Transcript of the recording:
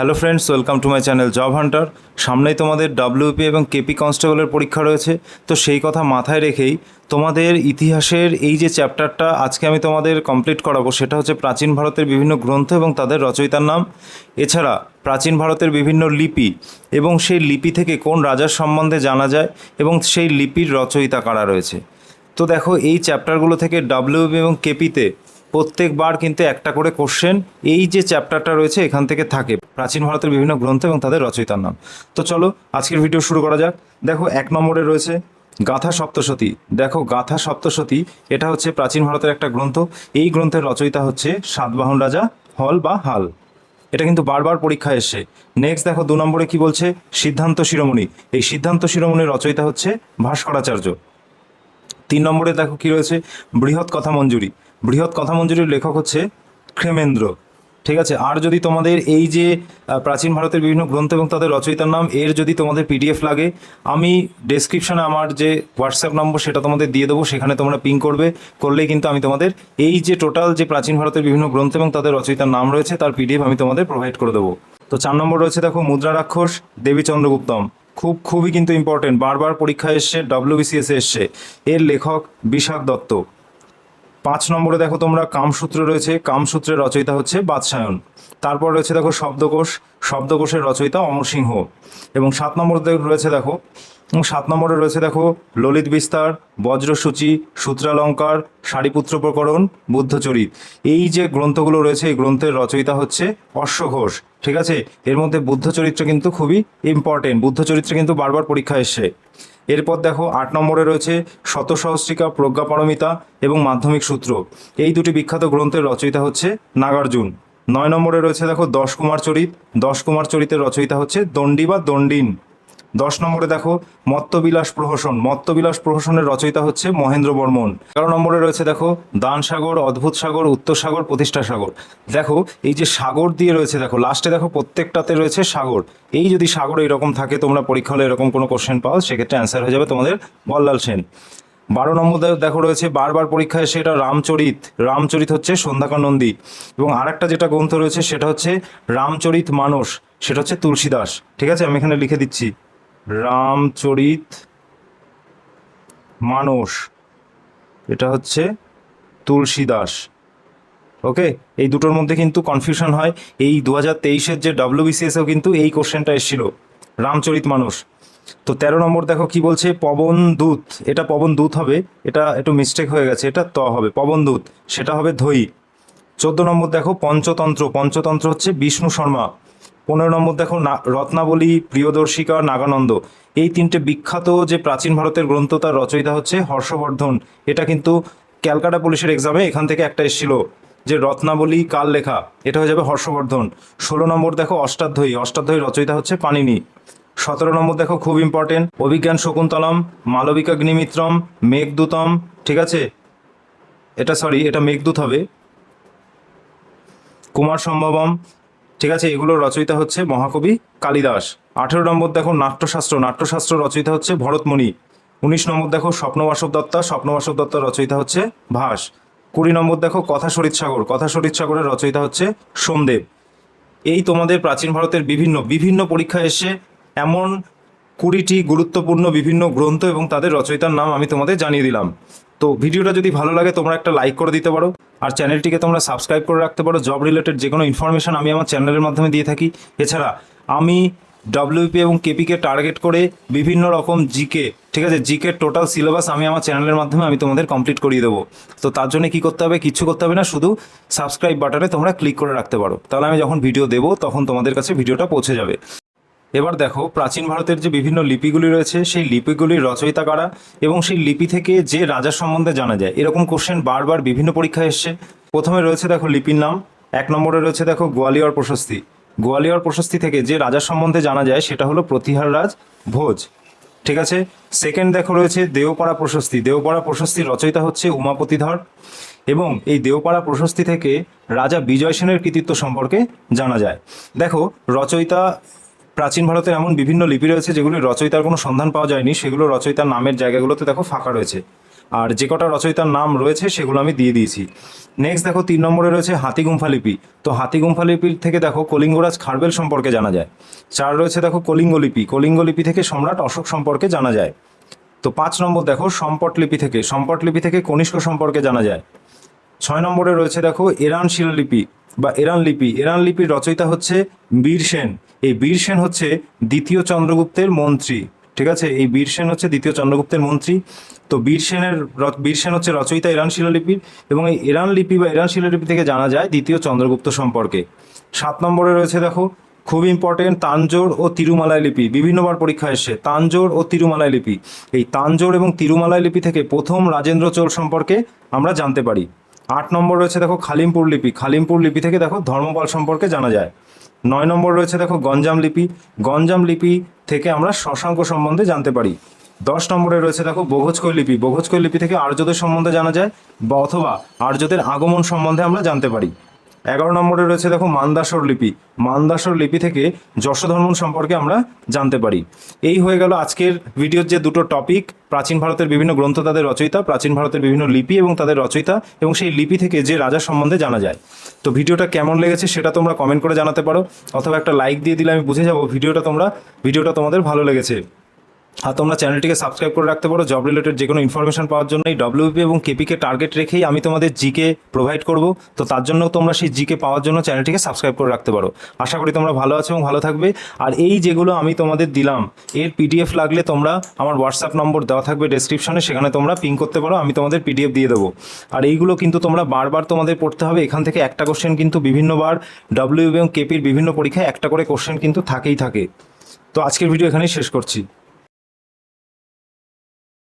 Hello friends welcome to my channel job hunter সামনেই তোমাদের WP এবং কেপি কনস্টেবলের পরীক্ষা রয়েছে। তো সেই কথা মাথায় রেখেই তোমাদের ইতিহাসের এই যে চ্যাপ্টারটা আজকে আমি তোমাদের কমপ্লিট করাবো, সেটা হচ্ছে প্রাচীন ভারতের বিভিন্ন গ্রন্থ এবং তাদের রচয়িতার নাম। এছাড়া প্রাচীন ভারতের বিভিন্ন লিপি এবং সেই লিপি থেকে কোন রাজার সম্বন্ধে জানা যায় এবং সেই লিপির রচয়িতা কারা রয়েছে। তো দেখো, এই চ্যাপ্টারগুলো থেকে ডাব্লিউবি এবং কেপিতে প্রত্যেকবার কিন্তু একটা করে কোশ্চেন এই যে চ্যাপ্টারটা রয়েছে এখান থেকে থাকে। প্রাচীন ভারতের বিভিন্ন গ্রন্থ এবং তাদের রচয়িতার নাম। তো চলো, আজকের ভিডিও শুরু করা যাক। দেখো, এক নম্বরে রয়েছে গাথা সপ্তশতী। দেখো, গাথা সপ্তশতী, এটা হচ্ছে প্রাচীন ভারতের একটা গ্রন্থ। এই গ্রন্থের রচয়িতা হচ্ছে সাতবাহন রাজা, হল বা হাল। এটা কিন্তু বারবার পরীক্ষা এসছে। নেক্সট দেখো, দু নম্বরে কি বলছে? সিদ্ধান্ত শিরোমণি। এই সিদ্ধান্ত শিরোমণির রচয়িতা হচ্ছে ভাস্করাচার্য। তিন নম্বরে দেখো কি রয়েছে? বৃহৎ কথা মঞ্জুরি। বৃহৎ কথা মঞ্জুরির লেখক হচ্ছে ক্ষেমেন্দ্র। ঠিক আছে, আর যদি তোমাদের এই যে প্রাচীন ভারতের বিভিন্ন গ্রন্থ এবং তাদের রচয়িতার নাম, এর যদি তোমাদের পিডিএফ লাগে, আমি ডেসক্রিপশনে আমার যে হোয়াটসঅ্যাপ নম্বর সেটা তোমাদের দিয়ে দেবো, সেখানে তোমরা পিং করবে, করলেই কিন্তু আমি তোমাদের এই যে টোটাল যে প্রাচীন ভারতের বিভিন্ন গ্রন্থ এবং তাদের রচয়িতার নাম রয়েছে, তার পিডিএফ আমি তোমাদের প্রোভাইড করে দেবো। তো চার নম্বর রয়েছে দেখো, মুদ্রা রাক্ষস দেবী চন্দ্রগুপ্তম। খুব, খুবই কিন্তু ইম্পর্টেন্ট বারবার পরীক্ষা এসছে ডব্লিউবিসিএস এসছে। এর লেখক বিশাখ দত্ত। পাঁচ নম্বরে দেখো তোমরা কামসূত্র রয়েছে, কামসূত্রের রচয়িতা হচ্ছে বাদশায়ন। তারপর রয়েছে দেখো শব্দকোষ, শব্দকোষের রচয়িতা অমরসিংহ। এবং সাত নম্বরে রয়েছে দেখো এবং সাত নম্বরে রয়েছে দেখো ললিত বিস্তার, বজ্রসূচি, সূত্রালঙ্কার, সারিপুত্র প্রকরণ, বুদ্ধচরিত। এই যে গ্রন্থগুলো রয়েছে, এই গ্রন্থের রচয়িতা হচ্ছে অশ্বঘোষ, ঠিক আছে? এর মধ্যে বুদ্ধচরিত্র কিন্তু খুবই ইম্পর্টেন্ট বুদ্ধচরিত্র কিন্তু বারবার পরীক্ষা এসছে। এরপর দেখো আট নম্বরে রয়েছে শতসহস্রিকা প্রজ্ঞাপারমিতা এবং মাধ্যমিক সূত্র। এই দুটি বিখ্যাত গ্রন্থের রচয়িতা হচ্ছে নাগার্জুন। নয় নম্বরে রয়েছে দেখো দশ কুমার চরিত। দশ কুমার চরিতের রচয়িতা হচ্ছে দণ্ডী বা দণ্ডিন। দশ নম্বরে দেখো, মত্তবিলাস প্রহসন। মত্তবিলাস প্রহসনের রচয়িতা হচ্ছে মহেন্দ্র বর্মন। এগারো নম্বরে রয়েছে দেখো দান সাগর অদ্ভুত সাগর, উত্তর সাগর, প্রতিষ্ঠা সাগর। দেখো, এই যে সাগর দিয়ে রয়েছে দেখো লাস্টে দেখো প্রত্যেকটাতে রয়েছে সাগর। এই যদি সাগর এরকম থাকে, তোমরা পরীক্ষা হলে এরকম কোনো কোশ্চেন পাও, সেক্ষেত্রে অ্যান্সার হয়ে যাবে তোমাদের বল্লাল সেন। বারো নম্বর দেখো রয়েছে, বারবার পরীক্ষায় সেটা রামচরিত। রামচরিত হচ্ছে সন্ধ্যাকার নন্দী এবং আরেকটা যেটা গ্রন্থ রয়েছে, সেটা হচ্ছে রামচরিত মানস, সেটা হচ্ছে তুলসীদাস। ঠিক আছে? আমি এখানে লিখে দিচ্ছি। রামচরিত মানস। এটা হচ্ছে তুলসীদাস। ওকে? এই দুটোর মধ্যে কিন্তু কনফিউশন হয়। এই দু হাজার তেইশের যে ডাব্লিউবিসিএসও কিন্তু এই কোশ্চেনটা এসেছিল। রামচরিত মানুষ তো তেরো নম্বর দেখো কি বলছে? পবন দূত। এটা পবন দূত হবে। এটা একটু মিস্টেক হয়ে গেছে। এটা ত হবে। পবন দূত। সেটা হবে ধৈ চোদ্দ নম্বর দেখো, পঞ্চতন্ত্র। পঞ্চতন্ত্র হচ্ছে বিষ্ণু শর্মা। পনেরো নম্বর দেখো রত্নাবলী, প্রিয়দর্শিকা, নাগানন্দ। এই তিনটে বিখ্যাত যে প্রাচীন ভারতের গ্রন্থ, তার রচয়িতা হচ্ছে হর্ষবর্ধন। এটা কিন্তু ক্যালকাটা পুলিশের এক্সামে এখান থেকে একটা এসেছিল, যে রত্নাবলী কাল লেখা? এটা হয়ে যাবে হর্ষবর্ধন। ষোলো নম্বর দেখো, অষ্টাধ্যায়ী। অষ্টাধ্যায়ী রচয়িতা হচ্ছে পানিনি সতেরো নম্বর দেখো, খুব ইম্পর্টেন্ট অভিজ্ঞান শকুন্তলম মালবিকাগ্নিমিত্রম মেঘদূতম, ঠিক আছে? এটা সরি এটা মেঘদূত হবে। কুমার সম্ভবম ঠিক আছে এগুলোর রচয়িতা হচ্ছে মহাকবি কালিদাস। আঠেরো নম্বর দেখো নাট্যশাস্ত্র। নাট্যশাস্ত্র রচয়িতা হচ্ছে ভরতমণি উনিশ নম্বর দেখো স্বপ্নবাসব দত্তা। স্বপ্নবাসব দত্তার রচয়িতা হচ্ছে ভাস। কুড়ি নম্বর দেখো কথা শরীর সাগর। কথা শরীর সাগরের রচয়িতা হচ্ছে সোমদেব। এই তোমাদের প্রাচীন ভারতের বিভিন্ন বিভিন্ন পরীক্ষা এসে এমন কুড়িটি গুরুত্বপূর্ণ বিভিন্ন গ্রন্থ এবং তাদের রচয়িতার নাম আমি তোমাদের জানিয়ে দিলাম। তো ভিডিওটা যদি ভালো লাগে তোমরা একটা লাইক করে দিতে পারো। আর চ্যানেলটিকে তোমরা সাবস্ক্রাইব করে রাখতে পারো। জব রিলেটেড যে কোনো ইনফরমেশন আমি আমার চ্যানেলের মাধ্যমে দিয়ে থাকি। এছাড়া আমি ডব্লিউপি এবং কেপিকে টার্গেট করে বিভিন্ন রকম জিকে ঠিক আছে? জিকে টোটাল সিলেবাস আমি আমার চ্যানেলের মাধ্যমে আমি তোমাদের কমপ্লিট করিয়ে দেবো। তো তার জন্য কি করতে হবে? কিচ্ছু করতে হবে না, শুধু সাবস্ক্রাইব বাটনে তোমরা ক্লিক করে রাখতে পারো। তাহলে আমি যখন ভিডিও দেবো, তখন তোমাদের কাছে ভিডিওটা পৌঁছে যাবে। এবার দেখো, প্রাচীন ভারতের যে বিভিন্ন লিপিগুলি রয়েছে, সেই লিপিগুলির রচয়িতা কারা এবং সেই লিপি থেকে যে রাজার সম্বন্ধে জানা যায়? এরকম কোশ্চেন বারবার বিভিন্ন পরীক্ষায় এসছে। প্রথমে রয়েছে দেখো লিপির নাম, এক নম্বরে রয়েছে দেখো গোয়ালিয়র প্রশস্তি। গোয়ালিয়র প্রশস্তি থেকে যে রাজার সম্বন্ধে জানা যায়, সেটা হলো প্রতিহার রাজ ভোজ। ঠিক আছে? সেকেন্ড দেখো রয়েছে দেওপাড়া প্রশস্তি। দেওপাড়া প্রশস্তির রচয়িতা হচ্ছে উমাপতিধর এবং এই দেওপাড়া প্রশস্তি থেকে রাজা বিজয় সেনের কৃতিত্ব সম্পর্কে জানা যায়। দেখো, রচয়িতা প্রাচীন ভারতের এমন বিভিন্ন লিপি রয়েছে যেগুলি রচয়িতার কোনো সন্ধান পাওয়া যায়নি। সেগুলো রচয়িতার নামের জায়গাগুলোতে দেখো ফাঁকা রয়েছে। আর যে কটা রচয়িতার নাম রয়েছে সেগুলো আমি দিয়ে দিয়েছি। নেক্সট দেখো তিন নম্বরে রয়েছে হাতিগুম্ফা লিপি। তো হাতিগুম্ফা লিপির থেকে দেখো কলিঙ্গরাজ খারবেল সম্পর্কে জানা যায়। চার রয়েছে দেখো কলিঙ্গ লিপি। কলিঙ্গ লিপি থেকে সম্রাট অশোক সম্পর্কে জানা যায়। তো পাঁচ নম্বর দেখো সম্পট লিপি থেকে। সম্পট লিপি থেকে কনিষ্ক সম্পর্কে জানা যায়। ছয় নম্বরে রয়েছে দেখো এরান শিলালিপি বা এরান লিপি। এরান লিপির রচয়িতা হচ্ছে বীর সেন। এই বীর সেন হচ্ছে দ্বিতীয় চন্দ্রগুপ্তের মন্ত্রী, ঠিক আছে? এই বীর সেন হচ্ছে দ্বিতীয় চন্দ্রগুপ্তের মন্ত্রী। তো বীর সেনের র- বীর সেন হচ্ছে রচয়িতা ইরান শিলালিপির এবং এই ইরান লিপি বা ইরান শিলালিপি থেকে জানা যায় দ্বিতীয় চন্দ্রগুপ্ত সম্পর্কে। সাত নম্বরে রয়েছে দেখো, খুব ইম্পর্টেন্ট তাঞ্জোর ও তিরুমালায় লিপি, বিভিন্নবার পরীক্ষা এসে তাঞ্জোর ও তিরুমালায় লিপি। এই তাঞ্জোর এবং তিরুমালায় লিপি থেকে প্রথম রাজেন্দ্র চোল সম্পর্কে আমরা জানতে পারি। আট নম্বর রয়েছে দেখো, খালিমপুর লিপি খালিমপুর লিপি থেকে দেখো ধর্মপাল সম্পর্কে জানা যায়। নয় নম্বর রয়েছে দেখো গঞ্জাম লিপি। গঞ্জাম লিপি থেকে আমরা শশাঙ্ক সম্বন্ধে জানতে পারি। দশ নম্বরে রয়েছে দেখো বোঘজকৈ লিপি। বোঘজকৈ লিপি থেকে আর্যদের সম্বন্ধে জানা যায় বা অথবা আর্যদের আগমন সম্বন্ধে আমরা জানতে পারি। এগারো নম্বরে রয়েছে দেখো মান্দাসর লিপি। মান্দাসর লিপি থেকে যশোধর্মন সম্পর্কে আমরা জানতে পারি। এই হয়ে গেল আজকের ভিডিওর যে দুটো টপিক প্রাচীন ভারতের বিভিন্ন গ্রন্থ, তাদের রচয়িতা, প্রাচীন ভারতের বিভিন্ন লিপি এবং তাদের রচয়িতা এবং সেই লিপি থেকে যে রাজা সম্বন্ধে জানা যায়। তো ভিডিওটা কেমন লেগেছে সেটা তোমরা কমেন্ট করে জানাতে পারো, অথবা একটা লাইক দিয়ে দিলে আমি বুঝে যাব ভিডিওটা তোমরা, ভিডিওটা তোমাদের ভালো লেগেছে। আর তোমরা চ্যানেলটিকে সাবস্ক্রাইব করে রাখতে পারো। জব রিলেটেড যে কোনো ইনফরমেশন পাওয়ার জন্য এই ডব্লিউপি এবং কেপিকে টার্গেট রেখেই আমি তোমাদের জিকে প্রোভাইড করব। তো তার জন্য তোমরা সেই জিকে পাওয়ার জন্য চ্যানেলটিকে সাবস্ক্রাইব করে রাখতে পারো। আশা করি তোমরা ভালো আছো এবং ভালো থাকবে। আর এই যেগুলো আমি তোমাদের দিলাম, এর পিডিএফ লাগলে তোমরা আমার হোয়াটসঅ্যাপ নম্বর দেওয়া থাকবে ডেসক্রিপশনে সেখানে তোমরা পিং করতে পারো। আমি তোমাদের পিডিএফ দিয়ে দেবো। আর এইগুলো কিন্তু তোমরা বারবার তোমাদের পড়তে হবে। এখান থেকে একটা কোশ্চেন কিন্তু বিভিন্নবার ডব্লিউ এবং কেপির বিভিন্ন পরীক্ষায় একটা করে কোশ্চেন কিন্তু থাকেই থাকে। তো আজকের ভিডিও এখানেই শেষ করছি।